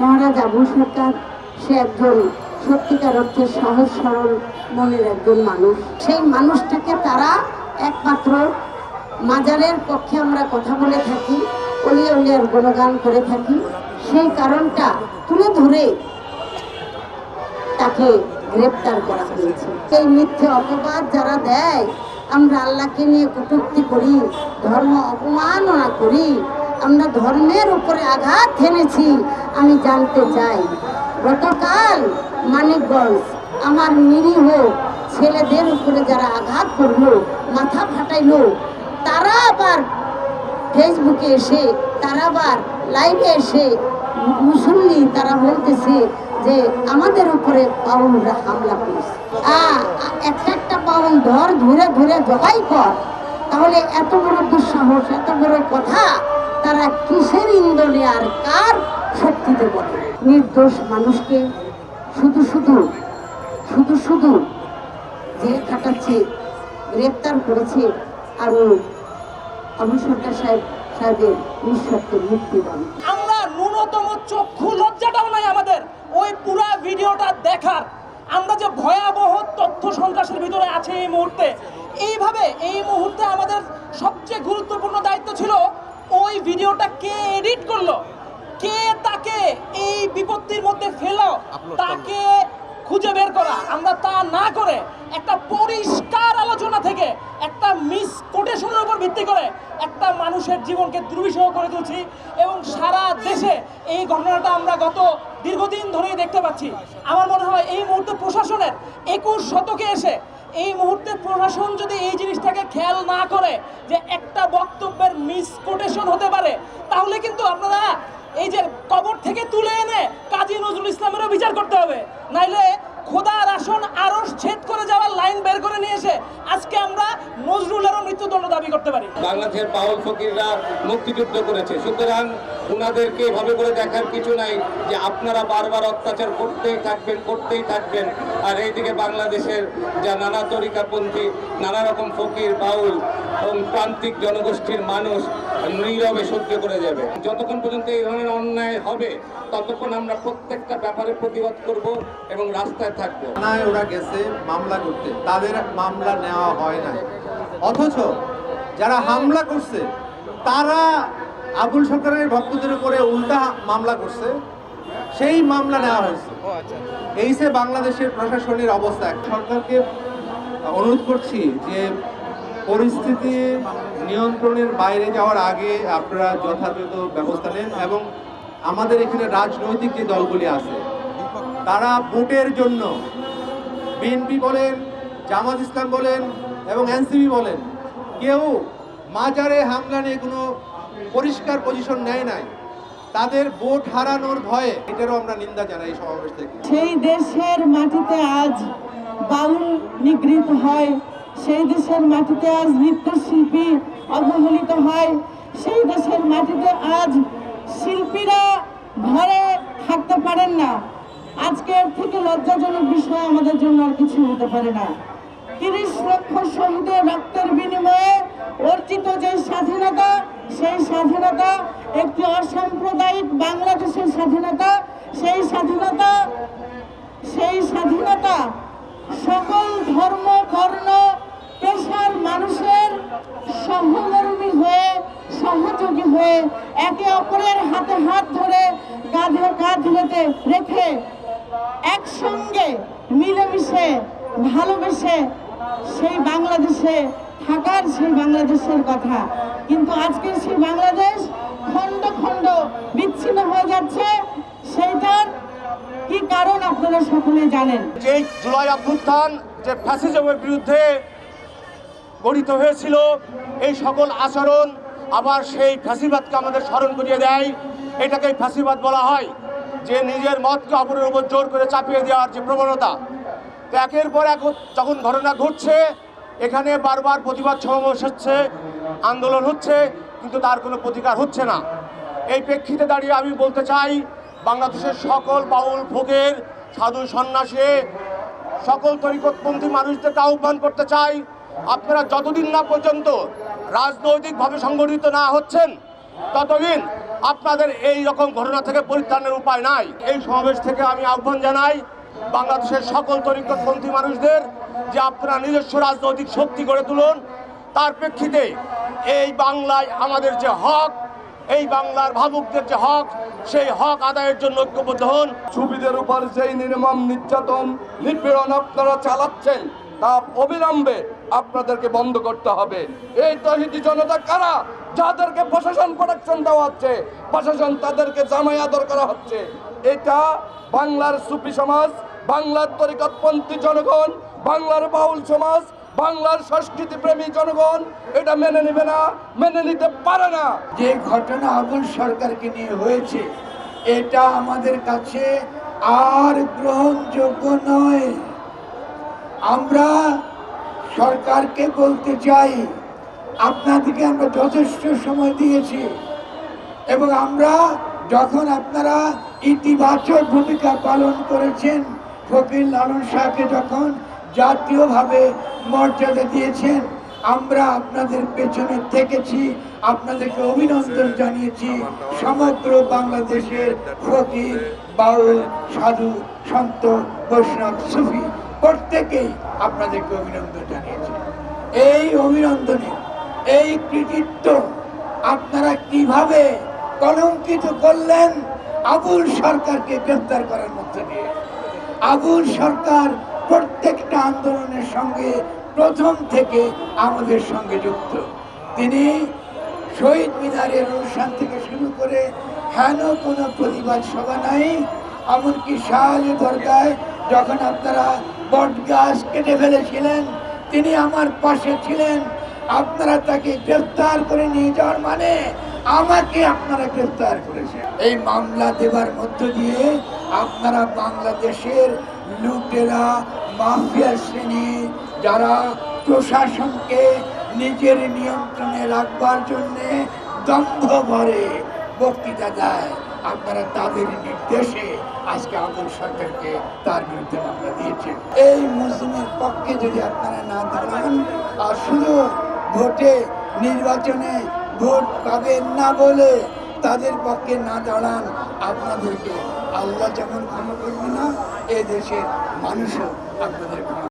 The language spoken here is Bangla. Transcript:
মহারাজ আবু সরকার সে একজন সত্যিকার অর্থে সহজ সরল মনের একজন মানুষ। সেই মানুষটাকে তারা একমাত্র মাজারের পক্ষে আমরা কথা বলে থাকি, অলিয়া উলিয়ার গুণগান করে থাকি। সেই কারণটা তুলে ধরে তাকে গ্রেপ্তার করা হয়েছে। সেই মিথ্যে অপবাদ যারা দেয়, আমরা আল্লাহকে নিয়ে কটূক্তি করি, ধর্ম অপমাননা করি আমরা ধর্মের উপরে আঘাত হেনেছি, আমি জানতে চাই। গতকাল মানিকগঞ্জ আমার নিরীহ ছেলেদের উপরে যারা আঘাত করল, মাথা ফাটাইলো, তারা আবার ফেসবুকে এসে, তারা আবার লাইভে এসে মুসল্লি তারা বলতেছে যে আমাদের উপরে পাউনরা হামলা করেছে। একটা একটা পাউন্ড ধর, ধরে ধরে, জবাই কর। তাহলে এত বড় দুঃসাহস, এত বড় কথা তারা কিসের ইন্ধনে আর কার শক্তিতে বলে? নির্দোষ মানুষকে শুধু শুধু শুধু শুধু জেল খাটাচ্ছে, গ্রেপ্তার করেছে আর আবু সরকার সাহেব, সাহেবের নিঃশর্তে মুক্তি দান আমরা ন্যূনতম চক্ষু লজ্জাটাও নাই আমাদের, ওই পুরা ভিডিওটা দেখার। আমরা যে ভয়াবহ তথ্য সন্ত্রাসের ভিতরে আছে এই মুহূর্তে। এইভাবে এই মুহূর্তে আমাদের সবচেয়ে গুরুত্বপূর্ণ দায়িত্ব ছিল ওই ভিডিওটা কে এডিট করল? কে তাকে এই বিপত্তির মধ্যে ফেলো তাকে খুঁজে বের করা। আমরা তা না করে একটা পরিষ্কার আলোচনা থেকে একটা মিস কোটেশনের উপর ভিত্তি করে একটা মানুষের জীবনকে দুর্বিষহ করে তুলছি এবং সারা দেশে এই ঘটনাটা আমরা গত দীর্ঘদিন ধরেই দেখতে পাচ্ছি। আমার মনে হয় এই মুহূর্তে প্রশাসনের একুশ শতকে এসে এই মুহূর্তে প্রশাসন যদি এই জিনিসটাকে খেয়াল না করে যে একটা বক্তব্যের মিসকোটেশন হতে পারে, তাহলে কিন্তু আপনারা এই যে কবর থেকে তুলে এনে কাজী নজরুল ইসলামেরও বিচার করতে হবে। নাইলে খোদার আসন আরও ছেদ করে যাওয়ার লাইন বের করে নিয়ে এসে আজকে আমরা নজরুলেরও মৃত্যুদণ্ড দাবি করতে পারি? বাংলাদেশের বাউল ফকিররা মুক্তিযুদ্ধ করেছে। সুতরাং ওনাদেরকে এভাবে করে দেখার কিছু নাই যে আপনারা বারবার অত্যাচার করতেই থাকবেন করতেই থাকবেন। আর এইদিকে বাংলাদেশের যা নানা তরিকাপন্থী নানা রকম ফকির বাউল এবং প্রান্তিক জনগোষ্ঠীর মানুষ নীরবে সহ্য করে যাবে। যতক্ষণ পর্যন্ত এই ধরনের অন্যায় হবে ততক্ষণ আমরা প্রত্যেকটা ব্যাপারে প্রতিবাদ করব এবং রাস্তায় থাকব। থানায় ওরা গেছে মামলা করতে। তাদের মামলা নেওয়া হয় নাই। অথচ যারা হামলা করছে তারা আবুল সরকারের ভক্তদের উপরে উল্টা মামলা করছে। সেই মামলা নেওয়া হয়েছে। এই সে বাংলাদেশের প্রশাসনের অবস্থা সরকারকে অনুরোধ করছি যে পরিস্থিতি নিয়ন্ত্রণের বাইরে যাওয়ার আগে আপনারা যথাযথ ব্যবস্থা নেন এবং আমাদের এখানে রাজনৈতিক যে দলগুলি আছে তারা ভোটের জন্য বিএনপি বলেন জামাত ইসলাম বলেন এবং এনসিবি বলেন, কেউ মাজারে হামলা নিয়ে কোনো পরিষ্কার পজিশন নেয় নাই। তাদের ভোট হারানোর ভয়ে এটারও আমরা নিন্দা জানাই সমাবেশ থেকে। সেই দেশের মাটিতে আজ বাউল নিগৃহীত হয়, সেই দেশের মাটিতে আজ নৃত্যশিল্পী অবহেলিত হয়, সেই দেশের মাটিতে আজ শিল্পীরা ঘরে থাকতে পারেন না। আজকের থেকে লজ্জাজনক বিষয় আমাদের জন্য আর কিছু হতে পারে না। তিরিশ লক্ষ শহীদের রক্তের বিনিময়ে অর্জিত যে স্বাধীনতা, সেই স্বাধীনতা একটি অসাম্প্রদায়িক বাংলাদেশের স্বাধীনতা, সেই স্বাধীনতা সেই স্বাধীনতা সকল ধর্ম, বর্ণ, পেশার মানুষের সহমর্মী হয়ে, সহযোগী হয়ে একে অপরের হাতে হাত ধরে কাঁধে কাঁধ রেখে রেখে একসঙ্গে মিলেমিশে, ভালোবেসে সেই বাংলাদেশে থাকার সেই বাংলাদেশের কথা। কিন্তু আজকে সেই বাংলাদেশ খণ্ড খণ্ড বিচ্ছিন্ন হয়ে যাচ্ছে, সেইটার কি কারণ আপনারা সকলে জানেন? যে জুলাই অভ্যুত্থান যে ফ্যাসিজমের বিরুদ্ধে গঠিত হয়েছিল, এই সকল আচরণ আবার সেই ফ্যাসিবাদকে আমাদের স্মরণ করিয়ে দেয়। এটাকে ফ্যাসিবাদ বলা হয়, যে নিজের মতকে অপরের উপর জোর করে চাপিয়ে দেওয়ার যে প্রবণতা তো একের পর এক যখন ঘটনা ঘটছে, এখানে বারবার প্রতিবাদ সমাবেশ হচ্ছে, আন্দোলন হচ্ছে, কিন্তু তার কোনো প্রতিকার হচ্ছে না। এই প্রেক্ষিতে দাঁড়িয়ে আমি বলতে চাই, বাংলাদেশের সকল বাউল ভোগের সাধু সন্ন্যাসী সকল তরিকতপন্থী মানুষদেরকে আহ্বান করতে চাই, আপনারা যতদিন না পর্যন্ত রাজনৈতিকভাবে সংগঠিত না হচ্ছেন, ততদিন আপনাদের এই রকম ঘটনা থেকে পরিত্রাণের উপায় নাই। এই সমাবেশ থেকে আমি আহ্বান জানাই বাংলাদেশের সকল তরিকতপন্থী মানুষদের যে আপনারা নিজস্ব রাজনৈতিক শক্তি গড়ে তুলুন, তার প্রেক্ষিতে এই বাংলায় আমাদের যে হক, এই বাংলার ভাবুকদের যে হক, সেই হক আদায়ের জন্য ঐক্যবদ্ধ হন। সুবিধের উপর যেই নির্মম নির্যাতন, নিপীড়ন আপনারা চালাচ্ছেন, তা অবিলম্বে আপনাদেরকে বন্ধ করতে হবে। এই তহিদি জনতা কারা? যাদেরকে প্রশাসন প্রোটেকশন দেওয়া হচ্ছে, প্রশাসন তাদেরকে জামাই আদর করা হচ্ছে। এটা বাংলার সুফি সমাজ বাংলার তরিকতপন্থী জনগণ, বাংলার বাউল সমাজ, বাংলার সংস্কৃতি প্রেমী জনগণ, এটা মেনে নেবে না, মেনে নিতে পারে না। যে ঘটনা আবুল সরকারকে নিয়ে হয়েছে, এটা আমাদের কাছে আর গ্রহণযোগ্য নয়। আমরা সরকারকে বলতে চাই, আপনাদেরকে আমরা যথেষ্ট সময় দিয়েছি, এবং আমরা যখন আপনারা ইতিবাচক ভূমিকা পালন করেছেন ফকির লালন শাহকে যখন জাতীয়ভাবে মর্যাদা দিয়েছেন, আমরা আপনাদের পেছনে থেকেছি, আপনাদেরকে অভিনন্দন জানিয়েছি। সমগ্র বাংলাদেশের ফকির, বাউল, সাধু, সন্ত, বৈষ্ণব, সুফি, প্রত্যেকেই আপনাদেরকে অভিনন্দন জানিয়েছি। এই অভিনন্দনে, এই কৃতিত্ব আপনারা কীভাবে কলঙ্কিত করলেন, আবুল সরকারকে গ্রেফতার করার মধ্যে দিয়ে? আবুল সরকার প্রত্যেকটা আন্দোলনের সঙ্গে প্রথম থেকে আমাদের সঙ্গে যুক্ত। তিনি শহীদ মিনারের অনুষ্ঠান থেকে শুরু করে হেন কোনো প্রতিবাদ সভা নাই, এমনকি শাহালি দরগায় যখন আপনারা বট গাছ কেটে ফেলেছিলেন, তিনি আমার পাশে ছিলেন। আপনারা তাকে গ্রেফতার করে নিয়ে যাওয়ার মানে আমাকে আপনারা গ্রেফতার করেছেন। এই মামলা দেবার মধ্য দিয়ে আপনারা বাংলাদেশের লুটেরা, মাফিয়া শ্রেণি যারা প্রশাসনকে নিজের নিয়ন্ত্রণে রাখবার জন্যে দম্ভ ভরে বক্তৃতা দেয়, আপনারা তাদের নির্দেশে আজকে আবুল সরকারকে তার বিরুদ্ধে মামলা দিয়েছেন এই মুসলিমের পক্ষে যদি আপনারা না দাঁড়ান, আর শুধু ভোটে নির্বাচনে ভোট পাবেন না বলে তাদের পক্ষে না দাঁড়ান আপনাদেরকে। আল্লাহ যেমন ক্ষমা করবে না, এ দেশের মানুষও আপনাদের ক্ষমা